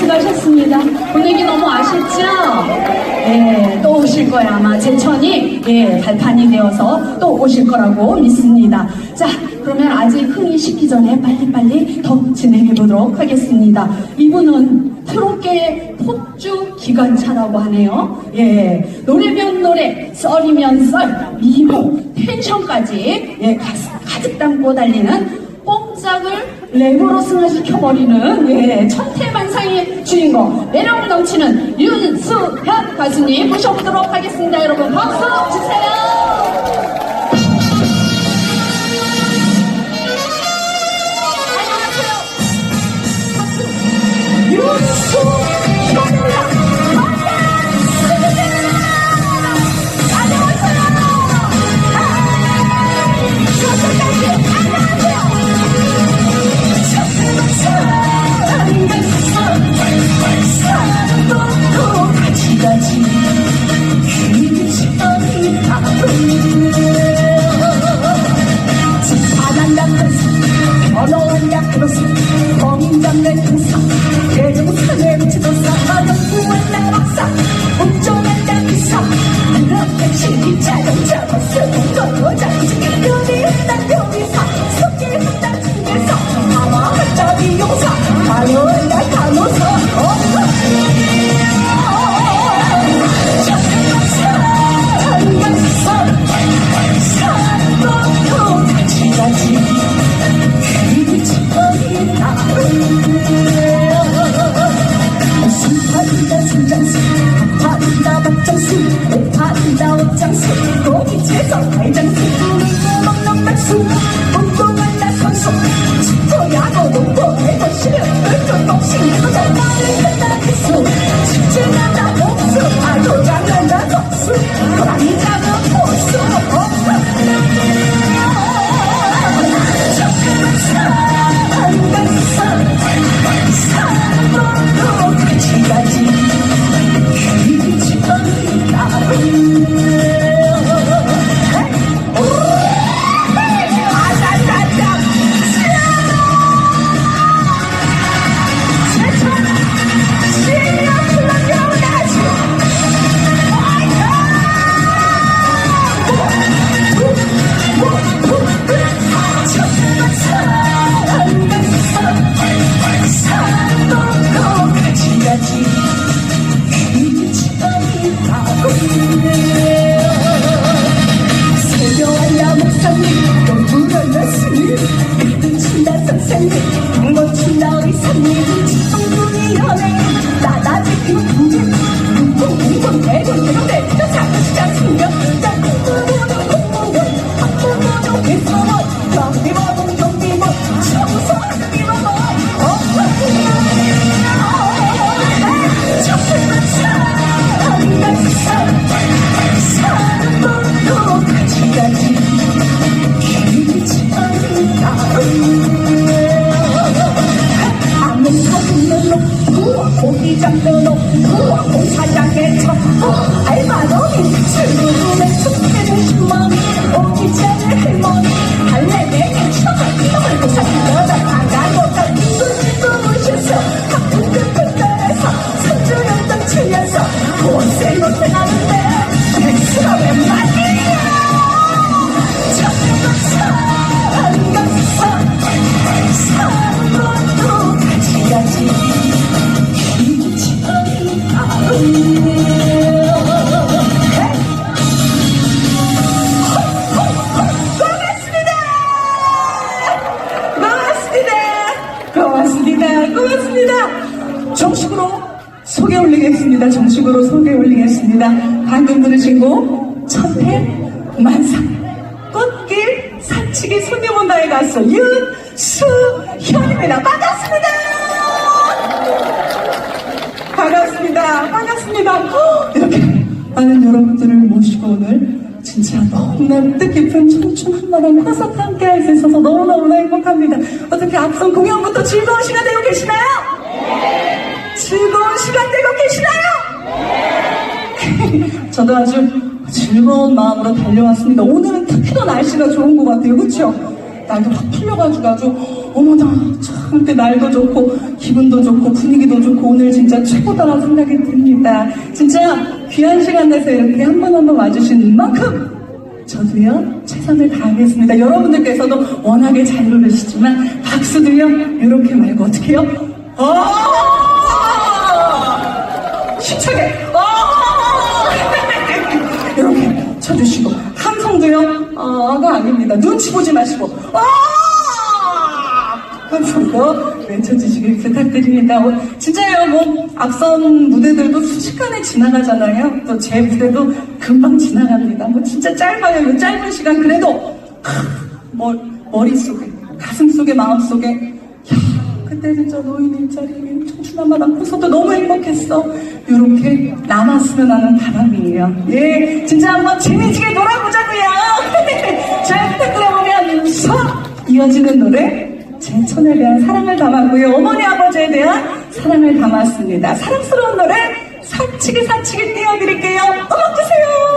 수고하셨습니다. 분위기 너무 아쉽죠? 예, 또 오실 거예요. 아마 제천이 예, 발판이 되어서 또 오실 거라고 믿습니다. 자, 그러면 아직 흥이 식기 전에 빨리빨리 더 진행해 보도록 하겠습니다. 이분은 트롯계의 폭주 기관차라고 하네요. 예, 노래면 노래, 썰이면 썰, 미모, 텐션까지 예, 가득, 가득 담고 달리는 뽕짝을 랩으로 승화시켜버리는 예, 천태만상의 주인공 매력 넘치는 윤수현 가수님 모셔보도록 하겠습니다. 여러분 박수 주세요 오파리다 옷장수 고기채서 달장수 세교하야 목사님 공부를 열심히 믿음 친다 선생님 놓고 고기 잡는 놓고 공사장에 쳤고 알바노니 고맙습니다. 고맙습니다. 정식으로 소개 올리겠습니다. 정식으로 소개 올리겠습니다. 방금 곡 첫해 만상 꽃길 산치기 손님 온다에 가수 윤수현입니다. 반갑습니다. 반갑습니다. 반갑습니다. 헉, 이렇게 많은 여러분들을 모시고 오늘 진짜 너무나 뜻깊은 청춘 한마당 콘서트 함께 할 수 있어서 너무너무나 행복합니다. 어떻게 앞선 공연부터 즐거운 시간 되고 계시나요? 즐거운 시간 되고 계시나요? 저도 아주 즐거운 마음으로 달려왔습니다. 오늘은 특히 더 날씨가 좋은 것 같아요. 그렇죠? 날도 확 풀려가지고 아주 어머나 참 이렇게 날도 좋고 기분도 좋고 분위기도 좋고 오늘 진짜 최고다라는 생각이 듭니다. 진짜 귀한 시간 내서 이렇게 한 번 한 번 와주신 만큼 저도요 최선을 다하겠습니다. 여러분들께서도 워낙에 잘 부르시지만 박수도요 이렇게 말고 어떻게 해요? 아! 힘차게 아! 이렇게 쳐주시고 함성도요 아가 아닙니다. 눈치 보지 마시고 아! 함성도 외쳐주시길 부탁드립니다. 어, 진짜요 뭐 앞선 무대들도 순식간에 지나가잖아요. 또 제 무대도 금방 지나갑니다. 뭐 진짜 짧아요. 이 짧은 시간 그래도 머, 머릿속에 가슴속에 마음속에 야 그때 진짜 노인 일자리 청춘한맛 안고서도 너무 행복했어 이렇게 남았으면 하는 바람이에요 예 진짜 한번 재미지게 놀아보자고요 잘 부탁드려보면서 이어지는 노래 제천에 대한 사랑을 담았고요. 어머니 아버지에 대한 사랑을 담았습니다. 사랑스러운 노래 사치기 사치기 띄워드릴게요. 음악 주세요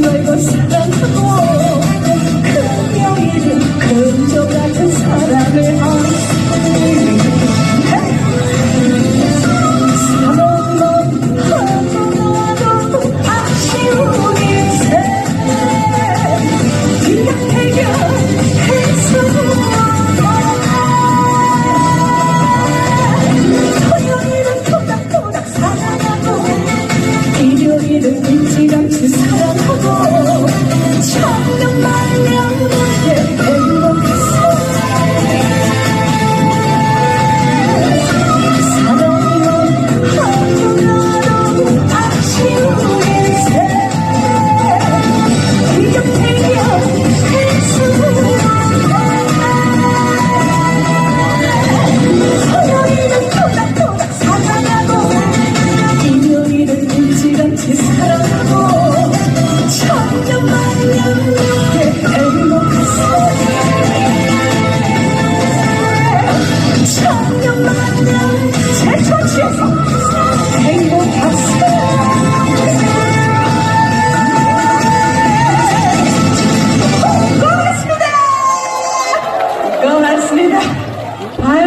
목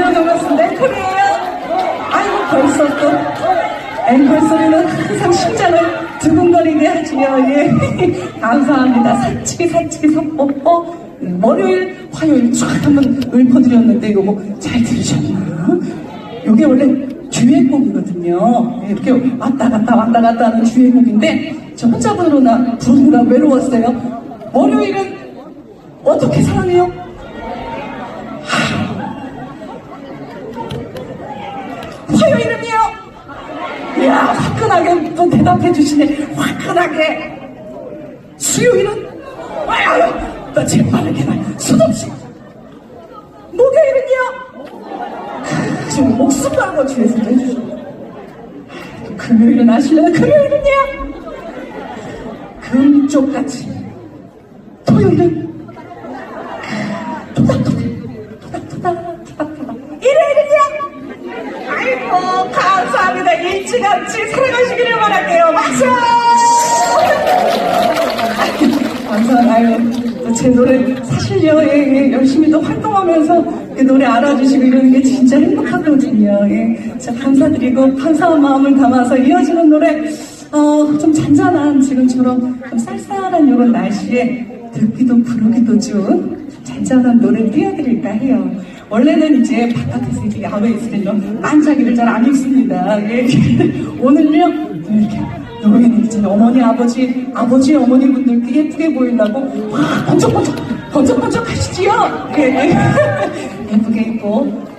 1년 넘었습니다. 앵콜이에요? 아이고, 벌써 또. 앵콜 소리는 항상 심장을 두근거리게 하지요. 예. 감사합니다. 사치기, 사치기, 삼뽀뽀. 어, 어? 월요일, 화요일 쫙 한번 읊어드렸는데, 이거 뭐 잘 들으셨나요? 이게 원래 주행곡이거든요. 예, 이렇게 왔다 갔다 왔다 갔다 하는 주행곡인데 저 혼자 부르나 부르느라 외로웠어요. 월요일은 어떻게 사랑해요? 대답해 주시네. 화끈하게. 수요일은? 아유, 나 재빠르게 나 수없이 목요일은요? 크, 지금 목숨 걸고 뒤에서 해주시네. 또 금요일은 아실래요? 금요일은요? 금쪽같이. 토요일은? 감사합니다. 일찌감치 사랑하시기를 바랄게요. 박수! 감사합니다. 또제 노래, 사실요, 예, 예, 열심히 또 활동하면서 그 노래 알아주시고 이러는 게 진짜 행복하거든요. 예. 진짜 감사드리고, 감사한 마음을 담아서 이어지는 노래, 어, 좀 잔잔한 지금처럼 좀 쌀쌀한 이런 날씨에 듣기도 부르기도 좋은 잔잔한 노래 띄워드릴까 해요. 원래는 이제 바깥에서 이렇게 야외에 있을 때는 반짝이를 잘 안 입습니다. 예. 오늘요, 이렇게 여기는 이제 어머니, 아버지, 아버지, 어머니 분들께 예쁘게 보이려고 와, 번쩍번쩍, 번쩍번쩍 하시지요? 예. 예쁘게 입고